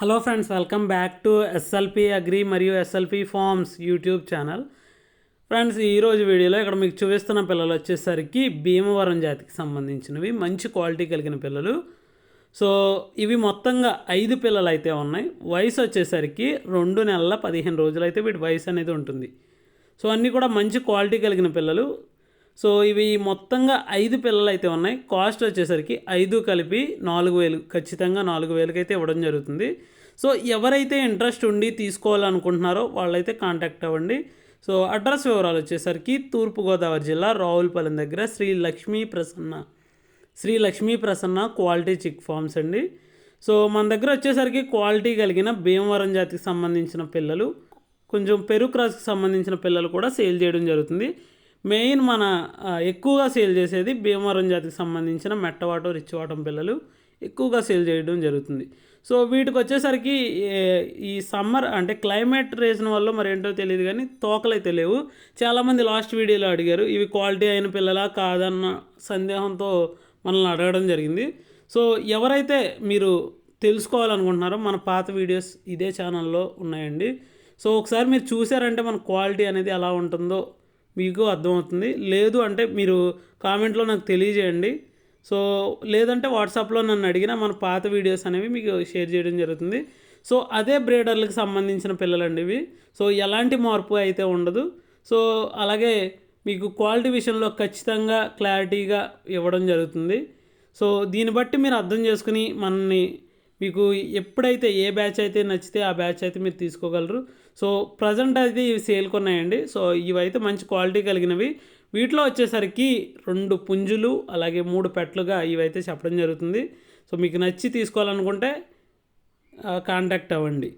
Hello friends welcome back to SLP agri మరియు SLP farms YouTube channel. Friends ఈరోజు వీడియోలో ఇక్కడ మీకు చూపిస్తున్న పిల్లలు వచ్చేసరికి భీమవరం జాతికి సంబంధించినవి మంచి క్వాలిటీ కలిగిన పిల్లలు. సో ఇవి మొత్తంగా ఐదు పిల్లలు అయితే ఉన్నాయి. వయసు వచ్చేసరికి రెండు నెలల పదిహేను రోజులు అయితే వీటి వయసు అనేది ఉంటుంది. సో అన్నీ కూడా మంచి క్వాలిటీ కలిగిన పిల్లలు. సో ఇవి మొత్తంగా ఐదు పిల్లలు అయితే ఉన్నాయి. కాస్ట్ వచ్చేసరికి ఐదు కలిపి నాలుగు వేలు ఖచ్చితంగా నాలుగు వేలకైతే ఇవ్వడం జరుగుతుంది. సో ఎవరైతే ఇంట్రెస్ట్ ఉండి తీసుకోవాలనుకుంటున్నారో వాళ్ళైతే కాంటాక్ట్ అవ్వండి. సో అడ్రస్ వివరాలు వచ్చేసరికి తూర్పుగోదావరి జిల్లా రావులపాలెం దగ్గర Sri Lakshmi Prasanna Sri Lakshmi Prasanna quality chick farms అండి. సో మన దగ్గర వచ్చేసరికి క్వాలిటీ కలిగిన భీమవరం జాతికి సంబంధించిన పిల్లలు కొంచెం పెరుక్రాస్కి సంబంధించిన పిల్లలు కూడా సేల్ చేయడం జరుగుతుంది. మెయిన్ మన ఎక్కువగా సేల్ చేసేది భీమవరం జాతికి సంబంధించిన మెట్టవాటం రిచ్చివాటం పిల్లలు ఎక్కువగా సేల్ చేయడం జరుగుతుంది. సో వీటికి వచ్చేసరికి ఈ సమ్మర్ అంటే క్లైమేట్ రేసిన వల్ల మరి ఏంటో తెలియదు కానీ తోకలు అయితే లేవు. చాలామంది లాస్ట్ వీడియోలో అడిగారు ఇవి క్వాలిటీ అయిన పిల్లలా కాదన్న సందేహంతో మనల్ని అడగడం జరిగింది. సో ఎవరైతే మీరు తెలుసుకోవాలనుకుంటున్నారో మన పాత వీడియోస్ ఇదే ఛానల్లో ఉన్నాయండి. సో ఒకసారి మీరు చూసారంటే మన క్వాలిటీ అనేది ఎలా ఉంటుందో మీకు అర్థమవుతుంది. లేదు అంటే మీరు కామెంట్లో నాకు తెలియజేయండి. సో లేదంటే వాట్సాప్లో నన్ను అడిగినా మన పాత వీడియోస్ అనేవి మీకు షేర్ చేయడం జరుగుతుంది. సో అదే బ్రీడర్లకు సంబంధించిన పిల్లలండి ఇవి. సో ఎలాంటి మార్పు అయితే ఉండదు. సో అలాగే మీకు క్వాలిటీ విషయంలో ఖచ్చితంగా క్లారిటీగా ఇవ్వడం జరుగుతుంది. సో దీన్ని బట్టి మీరు అర్థం చేసుకుని మనని మీకు ఎప్పుడైతే ఏ బ్యాచ్ అయితే నచ్చితే ఆ బ్యాచ్ అయితే మీరు తీసుకోగలరు. సో ప్రజెంట్ అయితే ఇవి సేల్కి ఉన్నాయండి సో ఇవైతే మంచి క్వాలిటీ కలిగినవి. వీటిలో వచ్చేసరికి రెండు పుంజులు అలాగే మూడు పెట్లుగా ఇవైతే చెప్పడం జరుగుతుంది. సో మీకు నచ్చి తీసుకోవాలనుకుంటే కాంటాక్ట్ అవ్వండి.